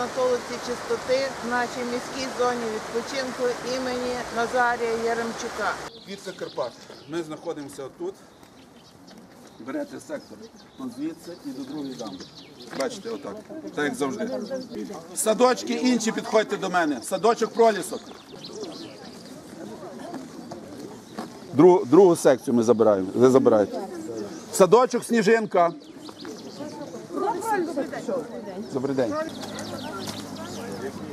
на толиці чистоти в нашій міській зоні відпочинку імені Назарія Яремчука. Піца Карпат. Ми знаходимося тут. Берете сектор от звідси і до другої дамби. Бачите, отак. Так як завжди. Садочки інші підходьте до мене. Садочок пролісок. Другу, другу секцію ми забираємо. Ви забираєте. Садочок сніжинка. Добрий день.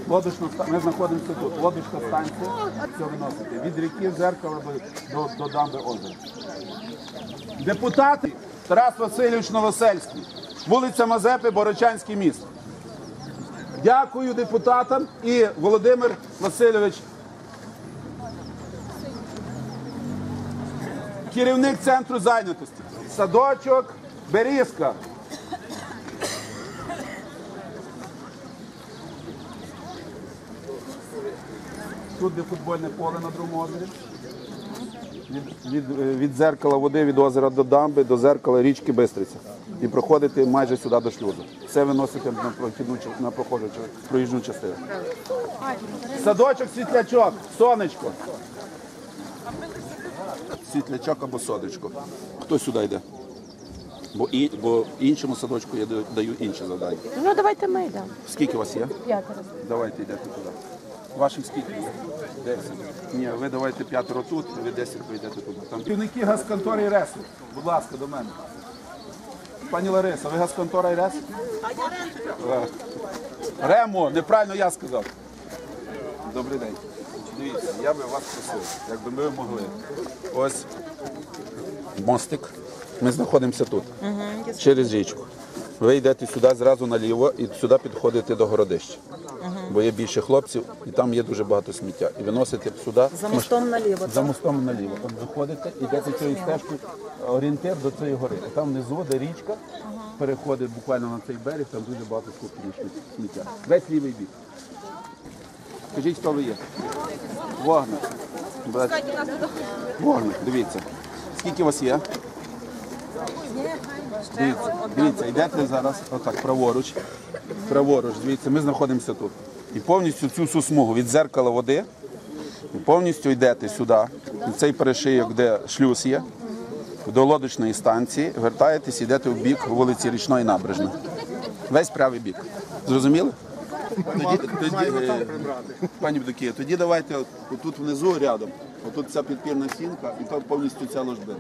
Лодочна ми знаходимося тут. Лодочна станція. Все виносите. Від ріки зеркала до, до дамби озера. Депутати Тарас Васильович Новосельський, вулиця Мазепи, Борочанський міст. Дякую депутатам і Володимир Васильович. Керівник центру зайнятості. Садочок, Берізка. Тут де футбольне поле на другому озері. Від, від, е, від зеркала води, від озера до дамби, до зеркала річки Бистриця. І проходити майже сюди до шлюзу. Все виносите на прохідну на прохожу проїжджу частину. Садочок, світлячок, сонечко. Світлячок або сонечко. Хто сюди йде? Бо, і, бо іншому садочку я даю- інші завдання. Ну давайте ми йдемо. Скільки у вас є? П'ятеро. Давайте йдете туди. Ваших скільки? Десять. Ні, ви давайте п'ятеро тут, ви десять поїдете туди. Там керівники газконтори і РЕСу. Будь ласка, до мене. Пані Лариса, ви газконтора і РЕС? Е, Ремо, неправильно я сказав. Добрий день. Дивіться, я би вас просив, якби ми могли. Ось мостик. Ми знаходимося тут, через річку. Ви йдете сюди зразу наліво і сюди підходите до городища. Бо є більше хлопців, і там є дуже багато сміття. І виносите сюди. За мостом наліво. За мостом наліво. От заходите, йдете цією стежкою, орієнтир до цієї гори. І там внизу, де річка, переходить буквально на цей берег, там дуже багато скупчення сміття. Весь лівий бік. Скажіть, хто ви є? Вогник. Вогник, дивіться. Скільки у вас є? Дивіться, дивіться, йдете зараз отак, праворуч. Праворуч, дивіться, ми знаходимося тут. І повністю цю всю смугу від зеркала води повністю йдете сюди, в цей перешийок, де шлюз є, до лодочної станції, вертаєтесь, йдете в бік вулиці Річної набережної. Весь правий бік. Зрозуміли? Тоді, тоді, е, пані Бдокія, тоді давайте тут внизу рядом, отут ця підпірна стінка і то повністю ця ложбина.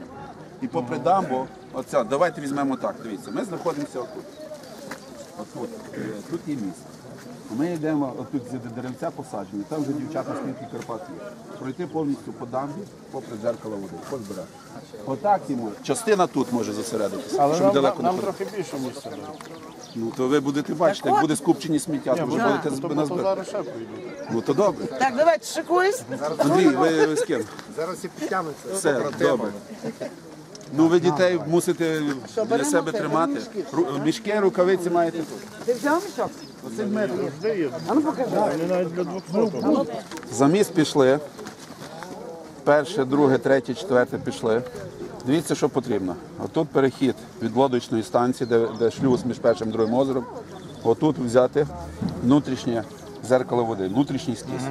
І попри дамбу, оця, давайте візьмемо так, дивіться, ми знаходимося отут. Отут, е, тут є місце. Ми йдемо, отут де деревця посаджені, там вже дівчата скільки Карпат є. Пройти повністю по дамбі, попри дзеркало води, позбирати. Отак йому. Частина тут може зосередитися, Але щоб нам, далеко нам не ходити. трохи більше місця. Ну то ви будете бачити, як буде скупчені сміття, то ви будете То, зб- то зараз ще поїду. Ну то добре. Так, давайте шикуйсь. Андрій, ви, ви з ким? Зараз і підтягнеться. Все, добре. Ну ви дітей мусите для себе тримати. Ру- Мішки, рукавиці маєте тут. Ти взяв мішок? Дмитрович. А ну покажи. Вони навіть для 200. За міст пішли. Перше, друге, третє, четверте пішли. Дивіться, що потрібно. Отут перехід від лодочної станції, де, де шлюз між першим і другим озером. Отут взяти внутрішнє зеркало води, внутрішній скіс.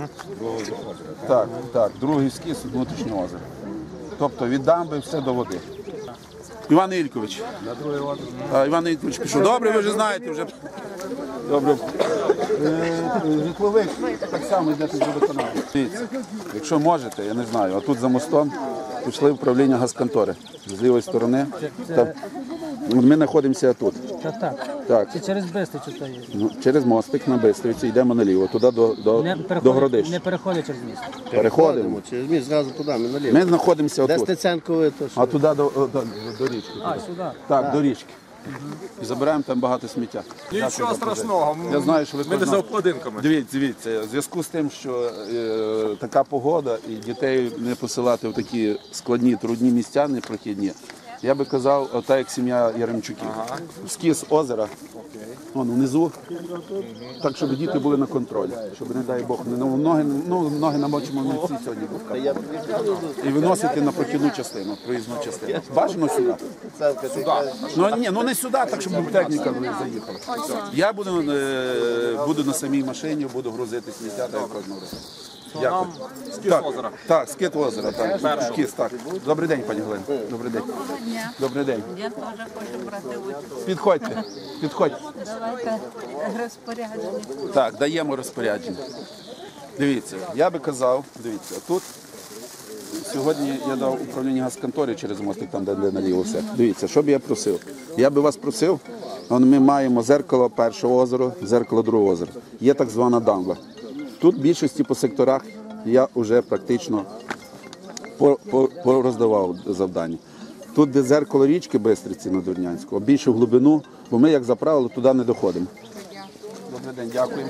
Так, так, другий скіс внутрішнє озеро. Тобто від дамби все до води. Іван Ількович. Іван Ількович пішов. Добре, ви вже знаєте. вже. Добре. Е, Житловик так само йдете до водоканалу. Якщо можете, я не знаю, а тут за мостом пішли управління газконтори з лівої сторони. Ми знаходимося тут. Та так. Це через Бистрицю то є. ну, через мостик на Бистриці йдемо наліво, туди до, до, Не до переходить, Городища. не переходить через місто. Переходимо. Через міст зразу туди, ми наліво. Ми знаходимося Де отут, Стеценкове, то що? а туди до, до, до, до річки. А, сюди. Так, до річки. І забираємо там багато сміття. Нічого страшного. Я знаю, що ви Ми не кожного- за обкладинками. Дивіться, дивіться, в зв'язку з тим, що е, така погода і дітей не посилати в такі складні, трудні місця, непрохідні. Я би казав, ота як сім'я Яремчуків. Скіс озера, вон внизу, так, щоб діти були на контролі, щоб, не дай Бог, не ну, ноги, ну, ноги намочимо в місці сьогодні. дівка. І виносити на прохідну частину, проїзну частину. Бажано сюди. Ну ні, ну не сюди, так щоб техніка заїхала. Я буду, е, буду на самій машині, буду грузити сміття та як кожного разу. Дякую. Так, озера. Так, скит озера, так. Скіс, так. Добрий день, пані Галина. Добрий день. Добрий день. Я теж хочу брати участь. Підходьте, підходьте. Давайте розпорядження. Так, даємо розпорядження. Дивіться, я би казав, дивіться, тут сьогодні я дав управління газконторі через мостик, там де, де наліво все. Дивіться, що б я просив? Я би вас просив, ми маємо зеркало першого озера, зеркало другого озера. Є так звана дамба. Тут в більшості по секторах я вже практично по- по- пороздавав завдання. Тут, де зеркало річки Бистриці на Дурнянську, більше в глибину, бо ми, як за правило, туди не доходимо. Добрий день, дякую.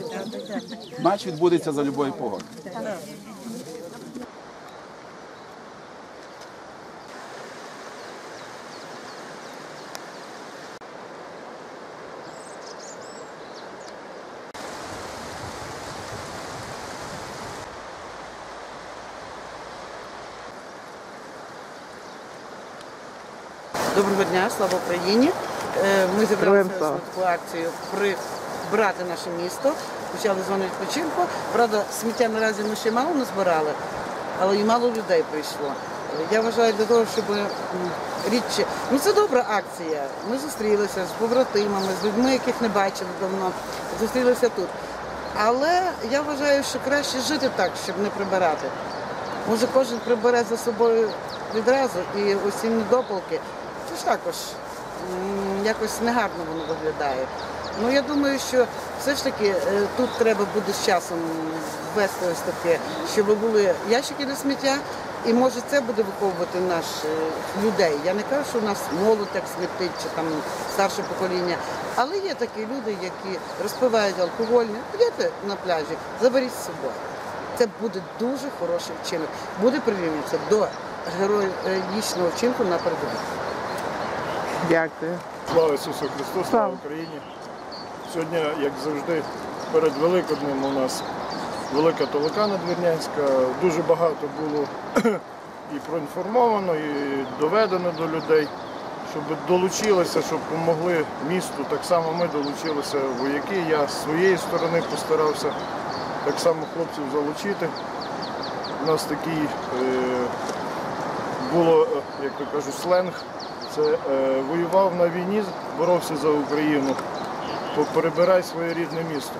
Матч відбудеться за любої погоди. Доброго дня, слава Україні. Е, Ми зібралися таку акцію прибрати наше місто. Почали зону відпочинку. Правда, сміття наразі ми ще мало назбирали, але і мало людей прийшло. Я вважаю для того, щоб м, рідше. Ну це добра акція. Ми зустрілися з побратимами, з людьми, яких не бачили давно. Зустрілися тут. Але я вважаю, що краще жити так, щоб не прибирати. Може, кожен прибере за собою відразу і усі недопалки. Також якось негарно воно виглядає. Ну я думаю, що все ж таки е, тут треба буде з часом ввести ось таке, щоб були ящики для сміття, і може це буде виховувати наш е, людей. Я не кажу, що у нас молодь так смітить чи там старше покоління, але є такі люди, які розпивають алкогольне. Підете на пляжі, заберіть з собою. Це буде дуже хороший вчинок. Буде прирівнюватися до героїчного вчинку на передовій. Дякую. Слава Ісусу Христу, слава Україні. Сьогодні, як завжди, перед Великоднем у нас велика толока надвірнянська. Дуже багато було і проінформовано, і доведено до людей, щоб долучилися, щоб допомогли місту. Так само ми долучилися вояки. Я з своєї сторони постарався так само хлопців залучити. У нас такий е, було, е, як то кажуть, сленг. Це е, воював на війні, боровся за Україну, перебирай своє рідне місто.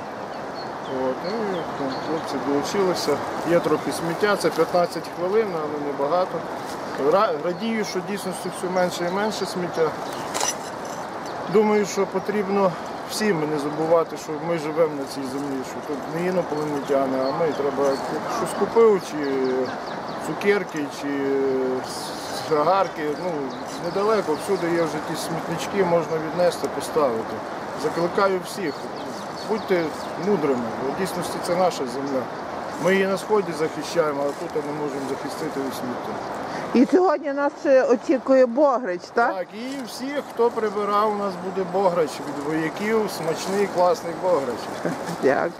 От, і ну, хлопці долучилися. Є трохи сміття, це 15 хвилин, але не багато. Ра- Радію, що дійсності все менше і менше сміття. Думаю, що потрібно всім не забувати, що ми живемо на цій землі, що тут не інопланетяни, а ми треба щось купив, чи цукерки, чи цигарки. Ну, недалеко, всюди є вже ті смітнички, можна віднести, поставити. Закликаю всіх, будьте мудрими, в дійсності це наша земля. Ми її на сході захищаємо, а тут не можемо захистити у світі. І сьогодні нас ще очікує Богрич, так? Так, і всіх, хто прибирав, у нас буде бограч від вояків, смачний, класний бограч. Дякую.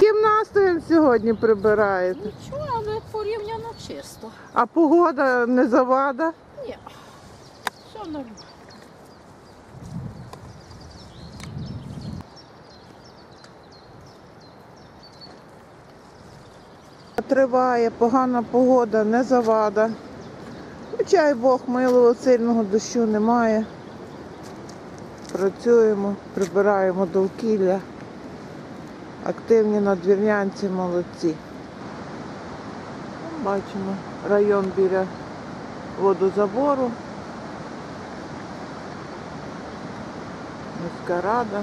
Яким настроєм сьогодні прибираєте? Нічого, але порівняно чисто. А погода не завада? Ні. Все нормально. Триває, погана погода, не завада. Хоча й Бог милого, сильного дощу немає. Працюємо, прибираємо довкілля. Активні надвірнянці молодці. Бачимо район біля водозабору. Міська рада.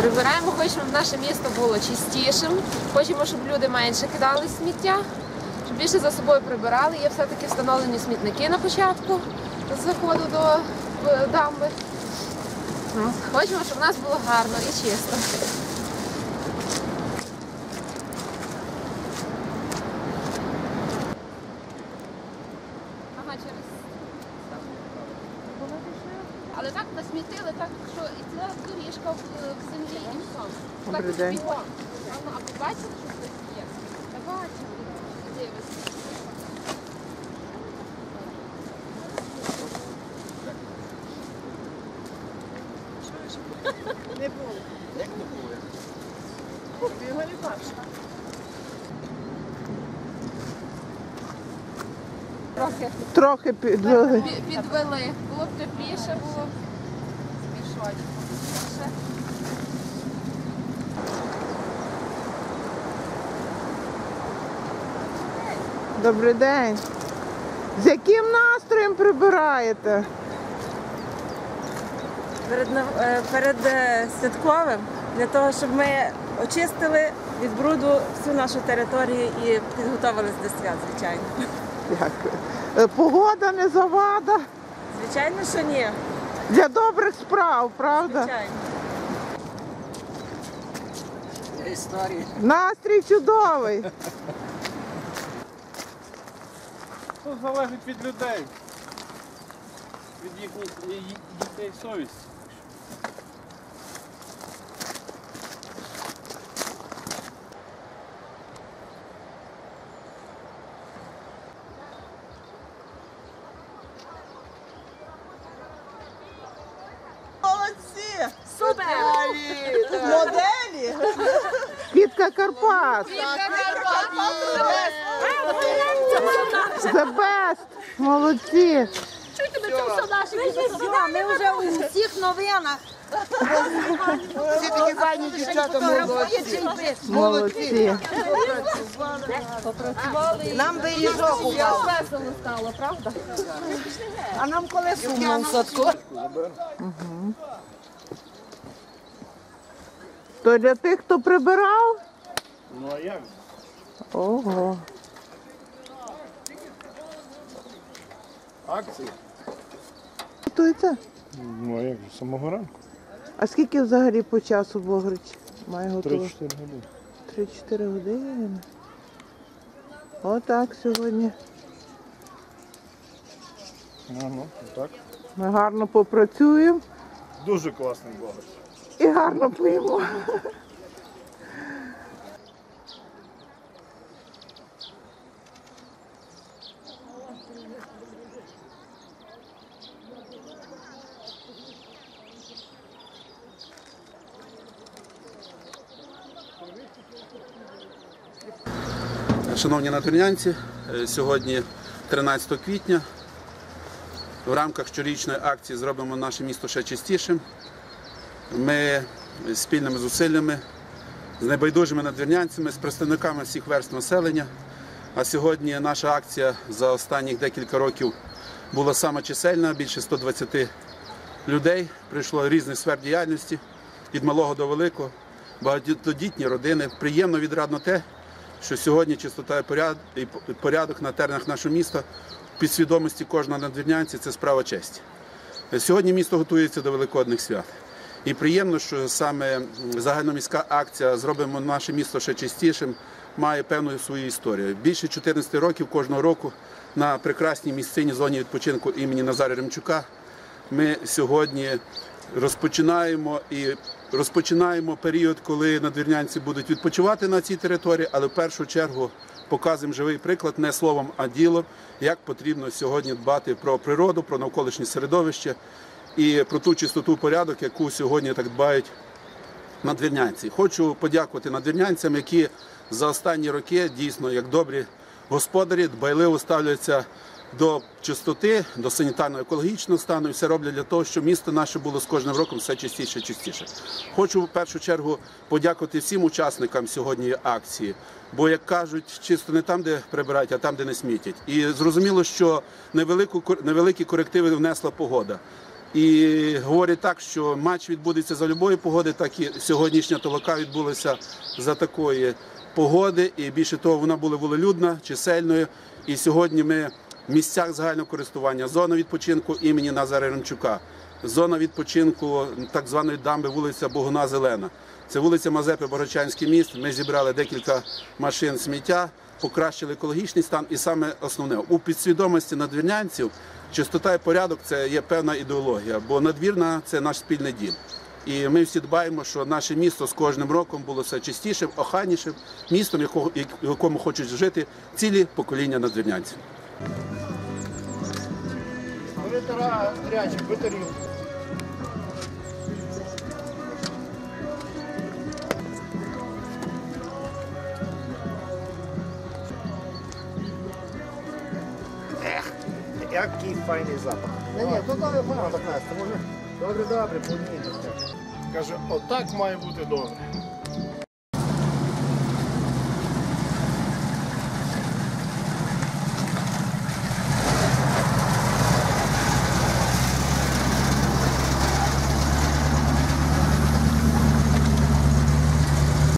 Прибираємо, хочемо, щоб наше місто було чистішим. Хочемо, щоб люди менше кидали сміття, щоб більше за собою прибирали. Є все-таки встановлені смітники на початку заходу до е, дамби. Ну, Хочемо, щоб у нас було гарно і чисто. Ага, через. Але так насмітили, так що і ціла доріжка в, землі і все. Так бігом. А, ну, ви бачили, що Трохи Трохи підвели. підвели. Було б тепліше, було б мішочку. Ще. Добрий день. З яким настроєм прибираєте? Перед, е, перед е, святковим для того, щоб ми очистили від бруду всю нашу територію і підготувалися до свят, звичайно. Дякую. Е, Погода не завада Звичайно, що ні. для добрих справ, правда? Звичайно. Настрій чудовий. Це залежить від людей, від їхніх дітей совісті. Квітка Карпат. The best. Молодці. Ми вже у всіх новинах. Всі такі файні дівчата молодці. Молодці. Нам би їжок упав. Весело стало, правда? А нам коли сумно в садку. То для тих, хто прибирав? Ну а як? Ого. Акції? Готується? Ну а як же, з самого ранку? А скільки взагалі по часу Богрич має готувати? 3-4 години. 3-4 години. Отак сьогодні. Ага, так. Ми гарно попрацюємо Дуже класний багаж. І гарно поїмо. Шановні натурнянці, е, сьогодні 13 квітня. В рамках щорічної акції зробимо наше місто ще чистішим. Ми спільними зусиллями з небайдужими надвірнянцями, з представниками всіх верств населення. А сьогодні наша акція за останніх декілька років була саме чисельна, більше 120 людей. Прийшло різних сфер діяльності, від малого до великого, багатодітні родини. Приємно відрадно те, що сьогодні чистота і порядок на теренах нашого міста в підсвідомості кожного надвірнянця це справа честі. Сьогодні місто готується до великодних свят. І приємно, що саме загальноміська акція Зробимо наше місто ще чистішим має певну свою історію. Більше 14 років кожного року на прекрасній місцині зоні відпочинку імені Назаря Ремчука ми сьогодні розпочинаємо і розпочинаємо період, коли надвірнянці будуть відпочивати на цій території, але в першу чергу показуємо живий приклад не словом, а ділом, як потрібно сьогодні дбати про природу, про навколишнє середовище і про ту чистоту порядок, яку сьогодні так дбають надвірнянці. Хочу подякувати надвірнянцям, які за останні роки дійсно як добрі господарі дбайливо ставляться до чистоти, до санітарно-екологічного стану і все роблять для того, щоб місто наше було з кожним роком все чистіше чистіше. Хочу в першу чергу подякувати всім учасникам сьогодні акції. Бо, як кажуть, чисто не там, де прибирають, а там, де не смітять. І зрозуміло, що невелику, невеликі корективи внесла погода. І говорять так, що матч відбудеться за любої погоди, так і сьогоднішня толока відбулася за такої погоди. І більше того, вона була волелюдна, чисельною. І сьогодні ми в місцях загального користування, зона відпочинку імені Назара Ремчука, зона відпочинку так званої дамби, вулиця Богуна Зелена. Це вулиця Мазепи, Богородчанський міст. Ми зібрали декілька машин сміття, покращили екологічний стан. І саме основне у підсвідомості надвірнянців чистота і порядок це є певна ідеологія, бо надвірна це наш спільний дім. І ми всі дбаємо, що наше місто з кожним роком було все чистішим, охайнішим містом, якого- якому хочуть жити цілі покоління надвірнянців. Витара гарячий, витарів. Який файний запах. Ні, ні, то добре, можна так нести. Може. Добре, добре, поміняйте. Каже, отак має бути добре.